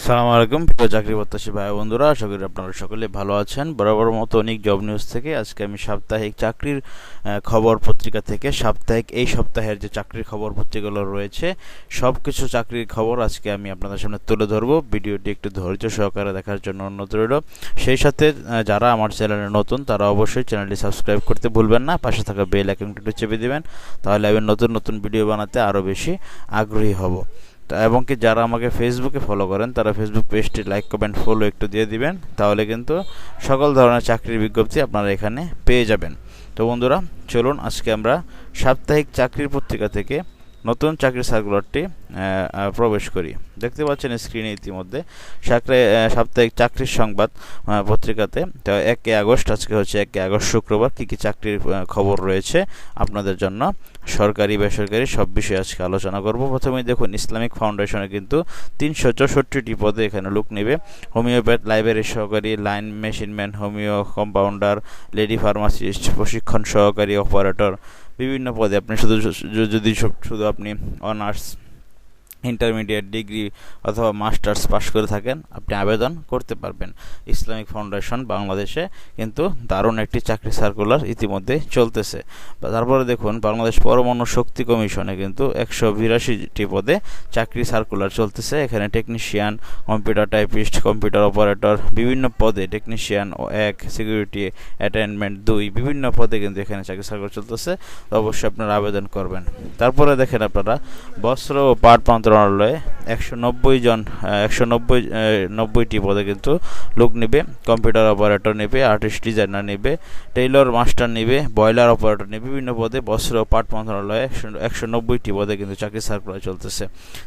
আসসালামু আলাইকুম, প্রিয় চাকরি প্রত্যাশী ভাই বন্ধুরা, আশা করি আপনারা সকলে ভালো আছেন। বরাবর মতো অনেক জব নিউজ থেকে আজকে আমি সাপ্তাহিক চাকরির খবর পত্রিকা থেকে সাপ্তাহিক এই সপ্তাহের যে চাকরির খবর পত্রিকাগুলো রয়েছে সব কিছু চাকরির খবর আজকে আমি আপনাদের সামনে তুলে ধরবো। ভিডিওটি একটু ধৈর্য সহকারে দেখার জন্য অনুরোধ রইল। সেই সাথে যারা আমার চ্যানেলে নতুন, তারা অবশ্যই চ্যানেলটি সাবস্ক্রাইব করতে ভুলবেন না। পাশে থাকা বেল আইকনটি একটু চেপে দেবেন, তাহলে আমি নতুন নতুন ভিডিও বানাতে আরও বেশি আগ্রহী হব। এবং কি যারা আমাকে ফেসবুকে ফলো করেন, তারা ফেসবুক পেজটি লাইক কমেন্ট ফলো একটু দিয়ে দিবেন, তাহলে কিন্তু সকল ধরনের চাকরির বিজ্ঞপ্তি আপনারা এখানে পেয়ে যাবেন। তো বন্ধুরা, চলুন আজকে আমরা সাপ্তাহিক চাকরির পত্রিকা থেকে নতুন চাকরির সার্কুলারটি প্রবেশ করি। দেখতে পাচ্ছেন স্ক্রিনে ইতিমধ্যে। সাপ্তাহিক চাকরির সংবাদ পত্রিকাতে। তো একে আগস্ট, আজকে হচ্ছে একে আগস্ট শুক্রবার। কী কী চাকরির খবর রয়েছে আপনাদের জন্য? সরকারি, বেসরকারি সব বিষয়ে আজকে আলোচনা করব। প্রথমেই দেখুন, ইসলামিক ফাউন্ডেশনে কিন্তু তিনশো চৌষট্টিটি পদে এখানে লোক নেবে। হোমিওপ্যাথ লাইব্রেরি সহকারী, line machineman homeo compounder, lady pharmacist, প্রশিক্ষণ সহকারী, অপারেটর। বিভিন্ন পদে আপনি শুধু, যদি শুধু আপনি অনার্স ইন্টারমিডিয়েট ডিগ্রি অথবা মাস্টার্স পাশ করে থাকেন, আপনি আবেদন করতে পারবেন। ইসলামিক ফাউন্ডেশন বাংলাদেশে কিন্তু দারুণ একটি চাকরি সার্কুলার ইতিমধ্যে চলতেছে। তারপরে দেখুন, বাংলাদেশ পরমাণু শক্তি কমিশনে কিন্তু একশো বিরাশিটি পদে চাকরি সার্কুলার চলতেছে। এখানে technician computer typist computer operator বিভিন্ন পদে টেকনিশিয়ান ও এক সিকিউরিটি অ্যাটেন্ডমেন্ট দুই, বিভিন্ন পদে কিন্তু এখানে চাকরি সার্কুলার চলতেছে। অবশ্যই আপনারা আবেদন করবেন। তারপরে দেখেন আপনারা বস্ত্র ও পাট 드러날러의 একশো নব্বই জন একশো নব্বই নব্বইটি পদে কিন্তু লোক নেবে, কম্পিউটার অপারেটর নেবে, আর্টিস্ট ডিজাইনার নেবে, টেইলর, মাস্টার নেবে, বয়লার অপারেটর নেবে, বিভিন্ন পদে বস্ত্র, পাট মন্ত্রণালয়ে একশো নব্বইটি পদে কিন্তু চাকরি সার্কুলার চলতেছে।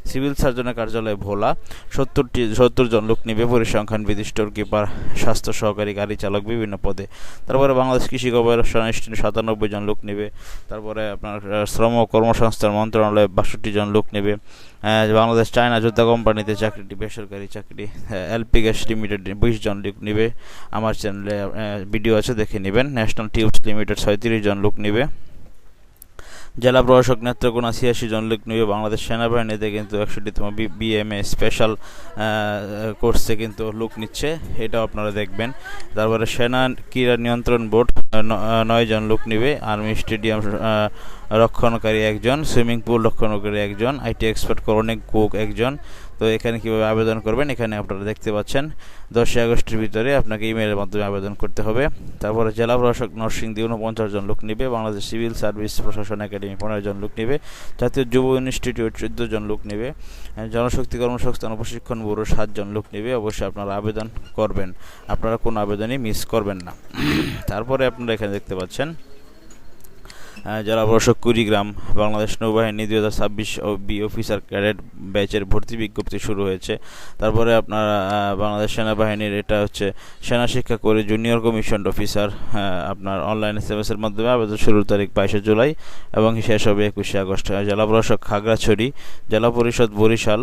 সিভিল সার্জনের কার্যালয়ে ভোলা, সত্তরটি, সত্তর জন লোক নেবে, পরিসংখ্যান বিধি স্টোর কিপার স্বাস্থ্য সহকারী গাড়ি চালক বিভিন্ন পদে। তারপরে বাংলাদেশ কৃষি গবেষণা ইনস্টিটিউট সাতানব্বই জন লোক নেবে, তারপরে আপনার শ্রম ও কর্মসংস্থান মন্ত্রণালয়ে বাষট্টি জন লোক নেবে বাংলাদেশ চায়না যোদ্ধা কোম্পানিতে চাকরিটি, বেসরকারি চাকরি এলপি গ্যাস লিমিটেড বিশ জন লোক নেবে। আমার চ্যানেলে ভিডিও আছে, দেখে নেবেন। ন্যাশনাল টিউবস লিমিটেড ছয়ত্রিশ জন লোক নেবে। জেলা প্রশাসক নেত্রকোনা ছিয়াশি জন লোক নিয়ে বাংলাদেশ সেনাবাহিনীতে কিন্তু একষট্টিতম বিএমএ স্পেশাল কোর্সে কিন্তু লোক নিচ্ছে। এটাও আপনারা দেখবেন। তারপরে সেনা ক্রীড়া নিয়ন্ত্রণ বোর্ড নয় জন লোক নিবে। আর্মি স্টেডিয়াম রক্ষণকারী একজন, সুইমিং পুল রক্ষণকারী একজন, আইটি এক্সপার্ট করণিক কুক একজন। তো এখানে কীভাবে আবেদন করবেন, এখানে আপনারা দেখতে পাচ্ছেন। দশই আগস্টের ভিতরে আপনাকে ইমেলের মাধ্যমে আবেদন করতে হবে। তারপরে জেলা প্রশাসক নরসিংদী উনপঞ্চাশ জন লোক নেবে, বাংলাদেশ সিভিল সার্ভিস প্রশাসন একাডেমি পনেরো জন লোক নেবে, জাতীয় যুব ইনস্টিটিউট চোদ্দ জন লোক নেবে জনশক্তি কর্মসংস্থান ও প্রশিক্ষণ ব্যুরো সাতজন লোক নেবে। অবশ্যই আপনারা আবেদন করবেন। আপনারা কোনো আবেদনই মিস করবেন না। তারপরে আপনারা এখানে দেখতে পাচ্ছেন। জেলা প্রশাসক কুড়িগ্রাম বাংলাদেশ নৌবাহিনী দুই হাজার ছাব্বিশ বি অফিসার ক্যাডেট ব্যাচের ভর্তি বিজ্ঞপ্তি শুরু হয়েছে। তারপরে আপনার বাংলাদেশ সেনাবাহিনীর এটা হচ্ছে সেনা শিক্ষা করে জুনিয়র কমিশন অফিসার আপনার অনলাইন এস এম এর মাধ্যমে আবেদন শুরুর তারিখ বাইশে জুলাই এবং শেষ হবে একুশে আগস্ট। জেলা প্রশাসক খাগড়াছড়ি, জেলা পরিষদ বরিশাল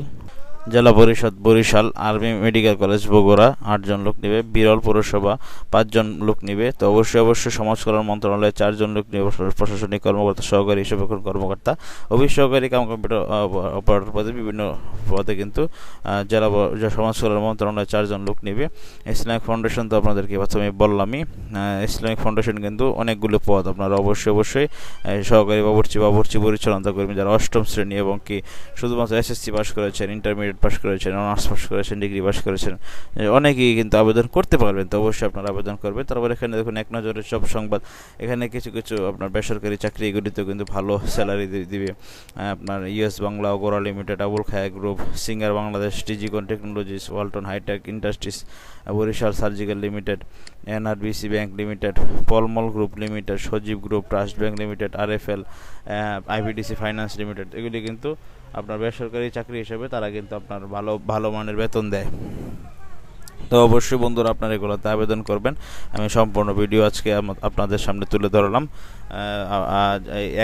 জেলা পরিষদ, Barishal, army, medical college, Bogura, আটজন লোক নেবে, বিরল পৌরসভা, পাঁচজন লোক নেবে। তো অবশ্যই অবশ্যই সমাজ কল্যাণ মন্ত্রণালয়ে চারজন লোক নেবে প্রশাসনিক কর্মকর্তা, সহকারী হিসেবে কর্মকর্তা, অফিস সহকারী, কাম কম্পিউটার অপারেটর পদে বিভিন্ন পদে কিন্তু জেলা সমাজ কল্যাণ মন্ত্রণালয়ে চারজন লোক নেবে। ইসলামিক ফাউন্ডেশন তো আপনাদেরকে প্রথমে বললামই ইসলামিক ফাউন্ডেশন কিন্তু অনেকগুলো পদ আপনারা অবশ্যই অবশ্যই সহকারী বাবুর্চি বাবুর্চি পরিচালনা কর্মী যারা অষ্টম শ্রেণি এবং কি শুধুমাত্র এসএসসি পাস করেছেন, ইন্টারমিডিয়েট পাস করেছেন অনার্স পাস করেছেন ডিগ্রি পাস করেছেন অনেকেই কিন্তু আবেদন করতে পারবেন, তো অবশ্যই আপনারা আবেদন করবেন। তারপর এখানে দেখুন, এক নজরে সব সংবাদ। এখানে কিছু কিছু আপনার বেসরকারি চাকরি এগুলিতেও কিন্তু ভালো স্যালারি দিবে। আপনার US Bangla ওগোরা limited Abul Khair group Singer Bangladesh Digicon technologies Walton hitech industries Barishal surgical limited NRBC bank limited Palmal group limited Sajeeb group trust bank limited RFL IBDC finance limited এগুলি কিন্তু আপনার বেসরকারি চাকরি হিসেবে তারা কিন্তু আপনার ভালো ভালো মানের বেতন দেয়। তো অবশ্যই বন্ধুরা আপনারা এগুলোতে আবেদন করবেন। আমি সম্পূর্ণ ভিডিও আজকে আপনাদের সামনে তুলে ধরলাম।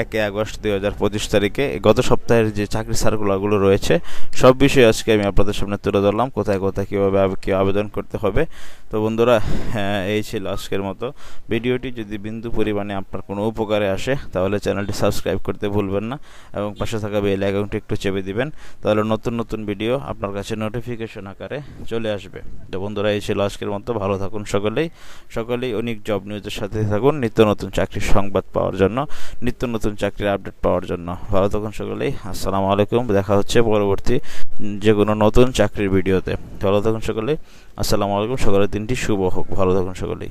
একে আগস্ট দুই হাজার পঁচিশ তারিখে গত সপ্তাহের যে চাকরি সার্কুলারগুলো রয়েছে সব বিষয়ে আজকে আমি আপনাদের সামনে তুলে ধরলাম। কোথায় কোথায় কীভাবে কী আবেদন করতে হবে। তো বন্ধুরা হ্যাঁ, এই ছিল আজকের মতো। ভিডিওটি যদি বিন্দু পরিমাণে আপনার কোনো উপকারে আসে তাহলে চ্যানেলটি সাবস্ক্রাইব করতে ভুলবেন না এবং পাশে থাকা বেল আইকনটি একটু চেপে দিবেন। তাহলে নতুন নতুন ভিডিও আপনার কাছে নোটিফিকেশন আকারে চলে আসবে। তো বন্ধুরা এই ছিল, আজকের মতো ভালো থাকুন সকলেই। সকলেই অনেক জব নিউজের সাথে থাকুন, নিত্য নতুন চাকরির সংবাদ পাওয়ার জন্য, নিত্য নতুন চাকরির আপডেট পাওয়ার জন্য। ভালো থাকুন সকলেই, আসসালামু আলাইকুম, দেখা হচ্ছে পরবর্তী যে কোনো নতুন চাকরির ভিডিওতে ভালো থাকুন সকলেই, আসসালামু আলাইকুম, সকলের দিনটি শুভ হোক, ভালো থাকুন সকলেই।